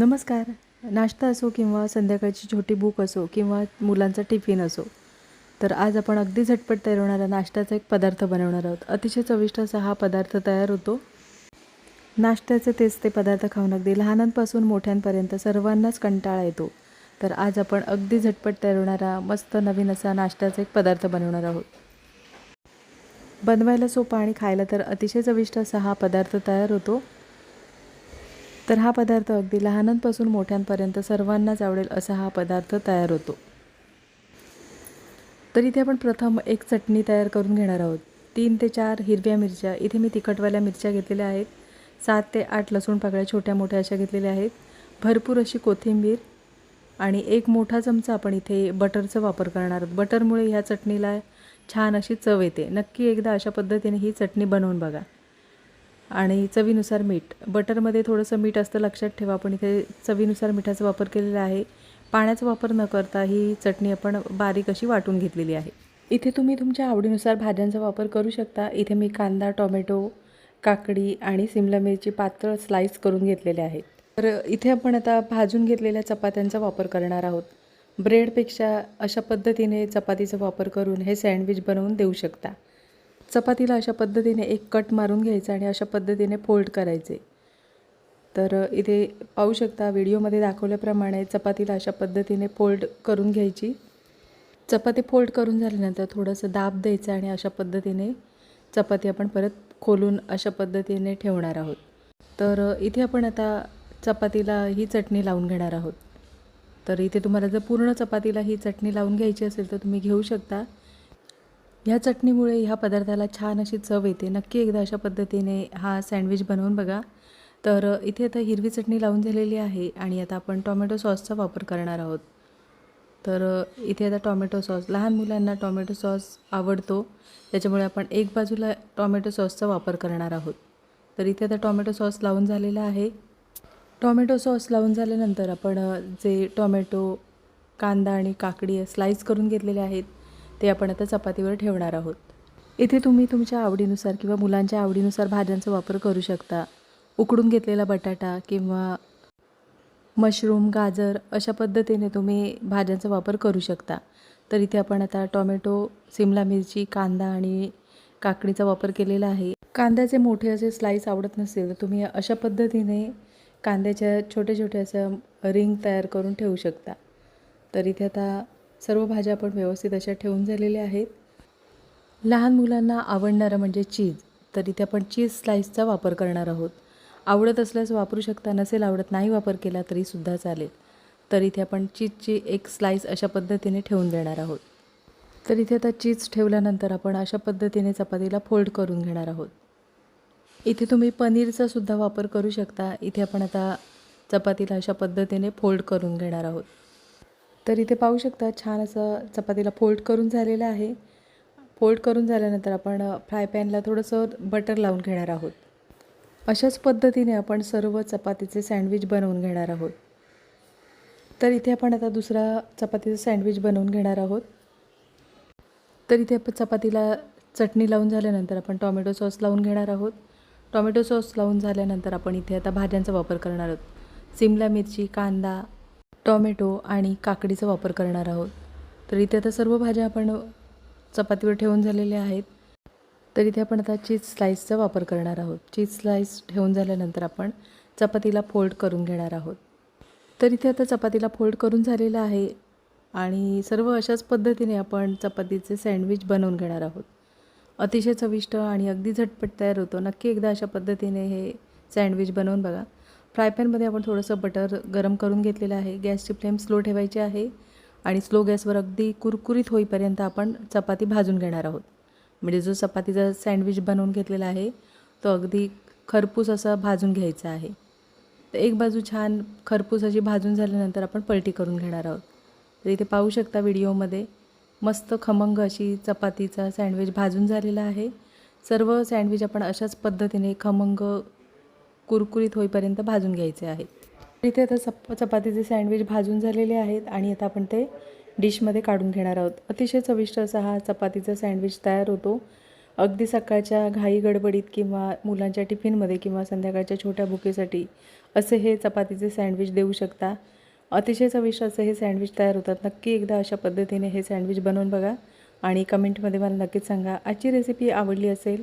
नमस्कार. नाश्ता असो किंवा संध्याकाळची छोटी भूक असो किंवा मुलांचा टिफिन असो तर आज आपण अगदी झटपट तयार होणारा नाश्त्याचा एक पदार्थ बनवणार आहोत. अतिशय चविष्ट असा हा पदार्थ तयार होतो. नाश्त्याचे तेच ते पदार्थ खाऊन अगदी लहानांपासून मोठ्यांपर्यंत सर्वांनाच कंटाळा येतो. तर आज आपण अगदी झटपट तयार होणारा मस्त नवीन असा नाश्त्याचा एक पदार्थ बनवणार आहोत. बनवायला सोपा आणि खायला तर अतिशय चविष्ट असा हा पदार्थ तयार होतो. तर हा पदार्थ अगदी लहानांपासून मोठ्यांपर्यंत सर्वांनाच आवडेल असा हा पदार्थ तयार होतो. तर इथे आपण प्रथम एक चटणी तयार करून घेणार आहोत. तीन ते चार हिरव्या मिरच्या. इथे मी तिखटवाल्या मिरच्या घेतलेल्या आहेत. सात ते आठ लसूण पाकळ्या छोट्या मोठ्या अशा घेतलेल्या आहेत. भरपूर अशी कोथिंबीर आणि एक मोठा चमचा आपण इथे बटरचा वापर करणार आहोत. बटरमुळे ह्या चटणीला छान अशी चव येते. नक्की एकदा अशा पद्धतीने ही चटणी बनवून बघा. आणि चवीनुसार मीठ. बटरमध्ये थोडंसं मीठ असतं लक्षात ठेवा. आपण इथे चवीनुसार मिठाचा वापर केलेला आहे. पाण्याचा वापर न करता ही चटणी आपण बारीक अशी वाटून घेतलेली आहे. इथे तुम्ही तुमच्या आवडीनुसार भाज्यांचा वापर करू शकता. इथे मी कांदा टोमॅटो काकडी आणि सिमला मिरची पातळ स्लाईस करून घेतलेले आहेत. तर इथे आपण आता भाजून घेतलेल्या चपात्यांचा वापर करणार आहोत. ब्रेडपेक्षा अशा पद्धतीने चपातीचा वापर करून हे सँडविच बनवून देऊ शकता. चपातीला अशा पद्धतीने एक कट मारून घ्यायचा आणि अशा पद्धतीने फोल्ड करायचे. तर इथे पाहू शकता व्हिडिओमध्ये दाखवल्याप्रमाणे चपातीला अशा पद्धतीने फोल्ड करून घ्यायची. चपाती फोल्ड करून झाल्यानंतर थोडंसं दाब द्यायचं आणि अशा पद्धतीने चपाती आपण परत खोलून अशा पद्धतीने ठेवणार आहोत. तर इथे आपण आता चपातीला ही चटणी लावून घेणार आहोत. तर इथे तुम्हाला जर पूर्ण चपातीला ही चटणी लावून घ्यायची असेल तर तुम्ही घेऊ शकता. ह्या चटणीमुळे ह्या पदार्थाला छान अशी चव येते. नक्की एकदा अशा पद्धतीने हा सँडविच बनवून बघा. तर इथे आता हिरवी चटणी लावून झालेली आहे आणि आता आपण टॉमॅटो सॉसचा वापर करणार आहोत. तर इथे आता टॉमॅटो सॉस लहान मुलांना टॉमॅटो सॉस आवडतो. त्याच्यामुळे आपण एक बाजूला टॉमॅटो सॉसचा वापर करणार आहोत. तर इथे आता टॉमॅटो सॉस लावून झालेला आहे. टॉमॅटो सॉस लावून झाल्यानंतर आपण जे टॉमॅटो कांदा आणि काकडी स्लाईस करून घेतलेले आहेत ते आपण आता चपातीवर ठेवणार आहोत. इथे तुम्ही तुमच्या आवडीनुसार किंवा मुलांच्या आवडीनुसार भाज्यांचा वापर करू शकता. उकडून घेतलेला बटाटा किंवा मशरूम गाजर अशा पद्धतीने तुम्ही भाज्यांचा वापर करू शकता. तर इथे आपण आता टोमॅटो सिमला मिरची कांदा आणि काकडीचा वापर केलेला आहे. कांद्याचे मोठे असे स्लाईस आवडत नसेल तर तुम्ही अशा पद्धतीने कांद्याच्या छोट्या छोट्या असं रिंग तयार करून ठेवू शकता. तर इथे आता सर्व भाज्या आपण व्यवस्थित अशा ठेवून झालेल्या आहेत. लहान मुलांना आवडणारं म्हणजे चीज तर इथे आपण चीज स्लाईसचा वापर करणार आहोत. आवडत असल्यास वापरू शकता नसेल आवडत नाही वापर केला तरीसुद्धा चालेल. तर इथे आपण चीजची एक स्लाईस अशा पद्धतीने ठेवून देणार आहोत. तर इथे आता चीज ठेवल्यानंतर आपण अशा पद्धतीने चपातीला फोल्ड करून घेणार आहोत. इथे तुम्ही पनीरचा सुद्धा वापर करू शकता. इथे आपण आता चपातीला अशा पद्धतीने फोल्ड करून घेणार आहोत. तर इथे पाहू शकता छान असं चपातीला फोल्ड करून झालेलं आहे. फोल्ड करून झाल्यानंतर आपण फ्राय पॅनला थोडंसं बटर लावून घेणार आहोत. अशाच पद्धतीने आपण सर्व चपातीचे सँडविच बनवून घेणार आहोत. तर इथे आपण आता दुसरा चपातीचं सँडविच बनवून घेणार आहोत. तर इथे आपण चपातीला चटणी लावून झाल्यानंतर आपण टॉमॅटो सॉस लावून घेणार आहोत. टॉमॅटो सॉस लावून झाल्यानंतर आपण इथे आता भाज्यांचा वापर करणार आहोत. सिमला मिरची कांदा टॉमॅटो आणि काकडीचा वापर करणार आहोत. तर इथे आता सर्व भाज्या आपण चपातीवर ठेवून झालेल्या आहेत. तर इथे आपण आता चीज स्लाईसचा वापर करणार आहोत. चीज स्लाईस ठेवून झाल्यानंतर आपण चपातीला फोल्ड करून घेणार आहोत. तर इथे आता चपातीला फोल्ड करून झालेलं आहे आणि सर्व अशाच पद्धतीने आपण चपातीचे सँडविच बनवून घेणार आहोत. अतिशय चविष्ट आणि अगदी झटपट तयार होतो. नक्की एकदा अशा पद्धतीने हे सँडविच बनवून बघा. फ्राय पॅनमध्ये आपण थोडंसं बटर गरम करून घेतलेलं आहे. गॅसची फ्लेम स्लो ठेवायची आहे आणि स्लो गॅसवर अगदी कुरकुरीत होईपर्यंत आपण चपाती भाजून घेणार आहोत. म्हणजे जो चपातीचा सँडविच बनवून घेतलेला आहे तो अगदी खरपूस असा भाजून घ्यायचा आहे. तर एक बाजू छान खरपूस अशी भाजून झाल्यानंतर आपण पलटी करून घेणार आहोत. तर इथे पाहू शकता व्हिडिओमध्ये मस्त खमंग अशी चपातीचा सँडविच भाजून झालेला आहे. सर्व सँडविच आपण अशाच पद्धतीने खमंग कुरकुरीत होईपर्यंत भाजून घ्यायचे आहे इथे आता चप चपातीचे सँडविच भाजून झालेले आहेत आणि आता आपण ते डिशमध्ये काढून घेणार आहोत. अतिशय चविष्ट असा हा चपातीचा सँडविच तयार होतो. अगदी सकाळच्या घाई गडबडीत किंवा मुलांच्या टिफिनमध्ये किंवा संध्याकाळच्या छोट्या भुकेसाठी असे हे चपातीचे सँडविच देऊ शकता. अतिशय चविष्ट असे हे सँडविच तयार होतात. नक्की एकदा अशा पद्धतीने हे सँडविच बनवून बघा आणि कमेंटमध्ये मला नक्कीच सांगा. आजची रेसिपी आवडली असेल